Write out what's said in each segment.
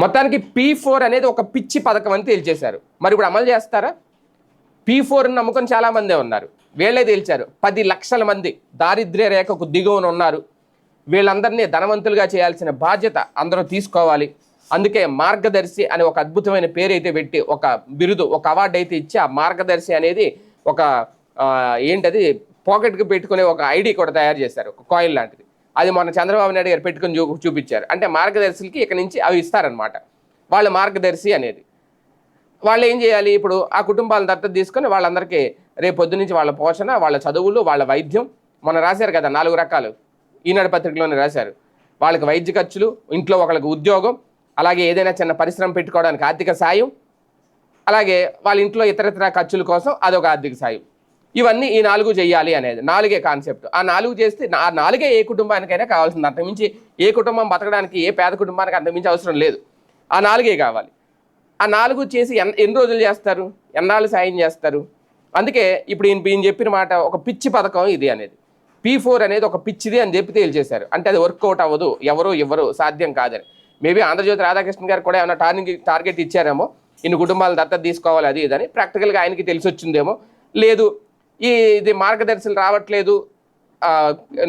మొత్తానికి P four అనేది ఒక పిచ్చి పథకం అని తేల్చేశారు. మరి ఇప్పుడు అమలు చేస్తారా? పీ ఫోర్ని నమ్ముకొని చాలామందే ఉన్నారు. వీళ్ళే తేల్చారు. పది లక్షల మంది దారిద్ర్య రేఖకు దిగువన ఉన్నారు. వీళ్ళందరినీ ధనవంతులుగా చేయాల్సిన బాధ్యత అందరూ తీసుకోవాలి. అందుకే మార్గదర్శి అనే ఒక అద్భుతమైన పేరు అయితే పెట్టి ఒక బిరుదు ఒక అవార్డు అయితే ఇచ్చి ఆ మార్గదర్శి అనేది ఒక ఏంటది? పాకెట్కి పెట్టుకునే ఒక ఐడి కూడా తయారు చేశారు. ఒక కాయిన్ లాంటిది. అది మొన్న చంద్రబాబు నాయుడు గారు పెట్టుకొని చూ చూపించారు. అంటే మార్గదర్శులకి ఇక నుంచి అవి ఇస్తారనమాట వాళ్ళ మార్గదర్శి అనేది. వాళ్ళు ఏం చేయాలి? ఇప్పుడు ఆ కుటుంబాలను దత్తత తీసుకొని వాళ్ళందరికీ రేపు పొద్దునుంచి వాళ్ళ పోషణ వాళ్ళ చదువులు వాళ్ళ వైద్యం. మొన్న రాశారు కదా నాలుగు రకాలు. ఈనాడు పత్రికలోనే రాశారు. వాళ్ళకి వైద్య ఖర్చులు ఇంట్లో ఒకళ్ళకి ఉద్యోగం అలాగే ఏదైనా చిన్న పరిశ్రమ పెట్టుకోవడానికి ఆర్థిక సాయం అలాగే వాళ్ళ ఇంట్లో ఇతరతర ఖర్చుల కోసం అదొక ఆర్థిక సాయం. ఇవన్నీ ఈ నాలుగు చేయాలి అనేది. నాలుగే కాన్సెప్ట్. ఆ నాలుగు చేస్తే ఆ నాలుగే ఏ కుటుంబానికైనా కావాల్సింది. అంతకుమించి ఏ కుటుంబం బతకడానికి ఏ పేద కుటుంబానికి అంతకుమించి అవసరం లేదు. ఆ నాలుగే కావాలి. ఆ నాలుగు చేసి ఎన్ ఎన్ని రోజులు చేస్తారు? ఎన్నాళ్ళు సాయం చేస్తారు? అందుకే ఇప్పుడు ఈయన ఈయన చెప్పిన మాట ఒక పిచ్చి పథకం ఇది అనేది. పీ ఫోర్ అనేది ఒక పిచ్చిది అని చెప్పి తేల్చేశారు. అంటే అది వర్కౌట్ అవ్వదు. ఎవరు ఇవ్వరు సాధ్యం కాదని. మేబీ ఆంధ్రజ్యోతి రాధాకృష్ణ గారు కూడా ఏమైనా టార్గెట్ టార్గెట్ ఇచ్చారేమో? ఇన్ని కుటుంబాలు దత్తత తీసుకోవాలి అది ఇదని ప్రాక్టికల్గా ఆయనకి తెలిసి వచ్చిందేమో లేదు. ఈ ఇది మార్గదర్శులు రావట్లేదు.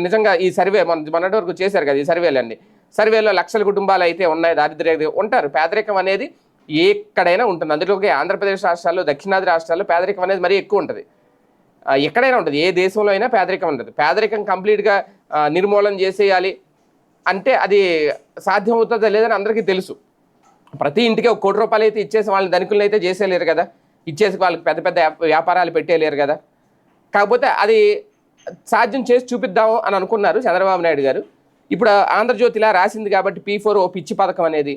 నిజంగా ఈ సర్వే మన మొన్నటి వరకు చేశారు కదా ఈ సర్వేలన్నీ. సర్వేలో లక్షల కుటుంబాలు అయితే ఉన్నాయి దారిద్ర్య ఉంటారు. పేదరికం అనేది ఎక్కడైనా ఉంటుంది. అందులోకి ఆంధ్రప్రదేశ్ రాష్ట్రాల్లో దక్షిణాది రాష్ట్రాల్లో పేదరికం అనేది మరీ ఎక్కువ ఉంటుంది. ఎక్కడైనా ఉంటుంది. ఏ దేశంలో అయినా పేదరికం ఉంటుంది పేదరికం కంప్లీట్గా నిర్మూలన చేసేయాలి అంటే అది సాధ్యమవుతుందా లేదని అందరికీ తెలుసు. ప్రతి ఇంటికి ఒక కోటి రూపాయలు అయితే ఇచ్చేసి వాళ్ళని ధనికులను అయితే చేసేయలేరు కదా. ఇచ్చేసి వాళ్ళకి పెద్ద పెద్ద వ్యాపారాలు పెట్టేయలేరు కదా. కాకపోతే అది సాధ్యం చేసి చూపిద్దాము అని అనుకున్నారు చంద్రబాబు నాయుడు గారు. ఇప్పుడు ఆంధ్రజ్యోతిలా రాసింది కాబట్టి పీ ఫోర్ ఓ పిచ్చి పథకం అనేది.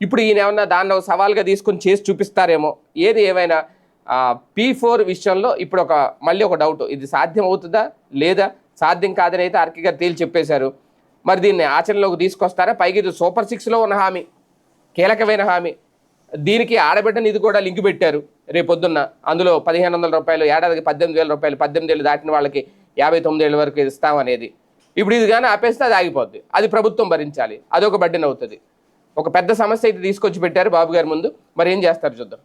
ఇప్పుడు ఈయన ఏమన్నా దాన్ని సవాల్గా తీసుకొని చేసి చూపిస్తారేమో. ఏది ఏమైనా పీ ఫోర్ విషయంలో ఇప్పుడు ఒక మళ్ళీ ఒక డౌట్. ఇది సాధ్యం అవుతుందా? లేదా? సాధ్యం కాదని అయితే ఆర్కే గారు తేల్చి చెప్పేశారు. మరి దీన్ని ఆచరణలోకి తీసుకొస్తారా? పైగా ఇది సూపర్ సిక్స్లో ఉన్న హామీ. కీలకమైన హామీ. దీనికి ఆడబిడ్డ నిధి కూడా లింక్ పెట్టారు రేపొద్దున్న. అందులో పదిహేను వందల రూపాయలు ఏడాదికి పద్దెనిమిది వేల రూపాయలు పద్దెనిమిది ఏళ్ళు దాటిన వాళ్ళకి యాభై తొమ్మిది ఏళ్ళ వరకు ఇస్తామనేది ఇప్పుడు ఇది కానీ ఆపేస్తే అది ఆగిపోద్ది. అది ప్రభుత్వం భరించాలి. అదొక బడ్డెన్ అవుతుంది. ఒక పెద్ద సమస్య అయితే తీసుకొచ్చి పెట్టారు బాబు గారి ముందు. మరి ఏం చేస్తారు చూద్దాం.